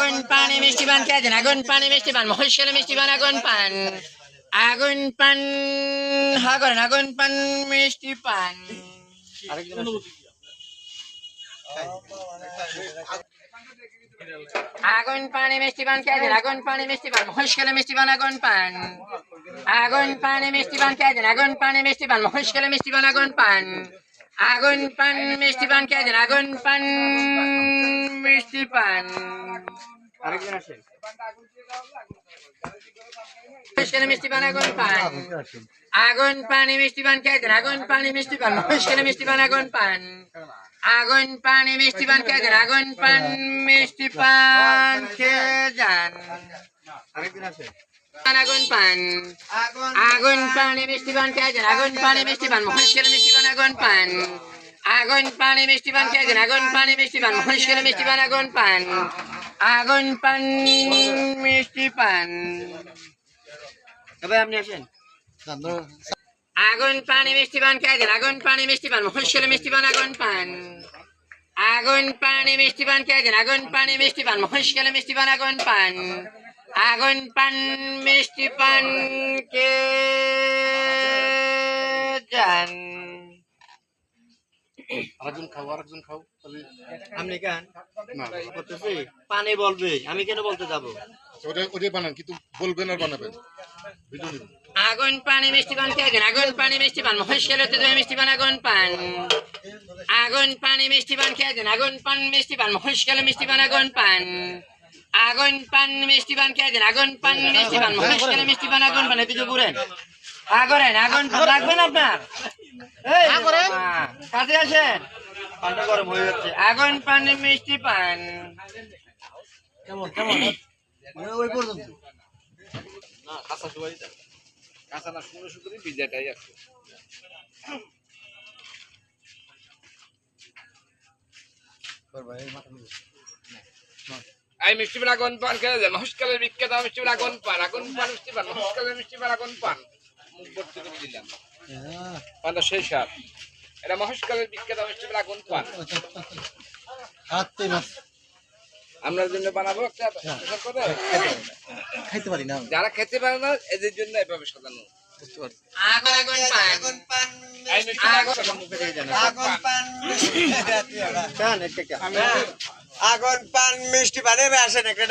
আগুন পানি মিষ্টি পান খেয়ে দেন আগুন পানি মিষ্টি পান মহেশখালী মিষ্টি পান আগুন পান আগুন পান হা করেন আগুন পান মিষ্টি পান। আগুন পানি মিষ্টি পান খেয়ে দেন আগুন পানি মিষ্টি পান মহেশখালী মিষ্টি পান আগুন পান আগুন পানি মিষ্টি পান খেয়ে দেন আগুন পানি মিষ্টি পান মহেশখালী মিষ্টি পান আগুন পান আগুন পান মিষ্টি পান খেয়ে দেন আগুন পান মিষ্টি পান। আরেকজন মিষ্টি পান আগুন পান। আগুন পানি মিষ্টি পান খেয়ে দেন। আগুন পানি মিষ্টি পান মহেশখালী মিষ্টি পান আগুন পান। আগুন পানি মিষ্টি পান খেয়ে দেন। আগুন পান মিষ্টি পান খেয়ে যান। আরেকজন আগুন পান। আগুন পানি মিষ্টি পান খেয়ে যান আগুন পানি মিষ্টি পান। মহেশখালী মিষ্টি পান আগুন পান। আগুন পানি মিষ্টি পান খেয়ে যান আগুন পানি মিষ্টি পান। মহেশখালী মিষ্টি পান আগুন পান। আগুন পান। মিষ্টি পান। তবে আপনি আসেন। আগুন পানি মিষ্টি পান খেয়ে দেন। আগুন পানি মিষ্টি পান। মহেশ্বরী মিষ্টি পান আগুন পান। আগুন পানি মিষ্টি পান খেয়ে দেন। আগুন পানি মিষ্টি পান। মহেশখালী মিষ্টি পান আগুন পান। আগুন পান মিষ্টি পান কে যান। আরেকজন খাও আরেকজন খাও তাহলে আপনি কেন? না। করতেছি পানি বলবে আমি কেন বলতে যাব? ওটা ওটাই বানান কিন্তু বলবেন আর বানাবেন। আগুন পানি মিষ্টি পান খেয়ে দেন। আগুন পানি মিষ্টি পান। মহেশখালী হতে দেবে মিষ্টি পান আগুন পান। আগুন পানি মিষ্টি পান খেয়ে দেন। আগুন পান মিষ্টি পান। মহেশখালী মিষ্টি পান আগুন পান। আগুন পান মিষ্টি পান খেয়ে দেন। আগুন পান মিষ্টি পান। মহেশখালী মিষ্টি পান আগুন পান। এদিকে ঘুরেন। আগরেন আগুন আপনার? এই বাবা, কাছে আসেন। পানটা গরম হয়ে যাচ্ছে। আগুন পান মিষ্টি পান। কেমন কেমন? ওই পর্যন্ত? না কাঁচা সবাই কাঁচা না শুকনো শুকনো পিজাটাই আছে। আই মিষ্টি পান আগুন পান খেয়ে বিখ্যাত মিষ্টি পান আগুন পান আগুন পান মিষ্টি পান মহেশকালের মিষ্টি পান আগুন পান। মুখ ভর্তি করে দিলাম। পানটা সেই এটা মহেশকালের বিখ্যাত পান আগুন পান আপনার জন্য বানাবো একটা স্পেশাল খাইতে পারি। না। যারা খেতে পারে না এদের জন্য এভাবে সাজানো। বুঝতে পারছি? আগুন আগুন পান। মিষ্টি পান আগুন পান। মুখে দিয়ে। দেন আগুন পান কেন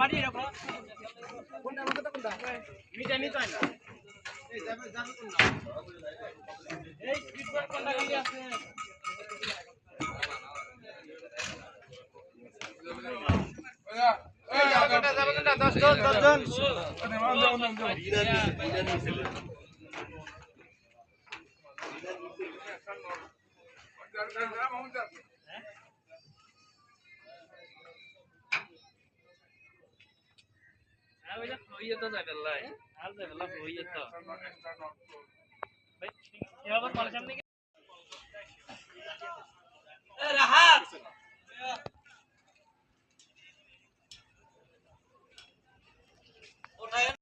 কেন আগুন পান মিষ্টি পানে আসেন একটা মুখে দিয়ে হইয়ে তো যাবে লাই আর যাবে লাই। হইয়ে তো। ভাই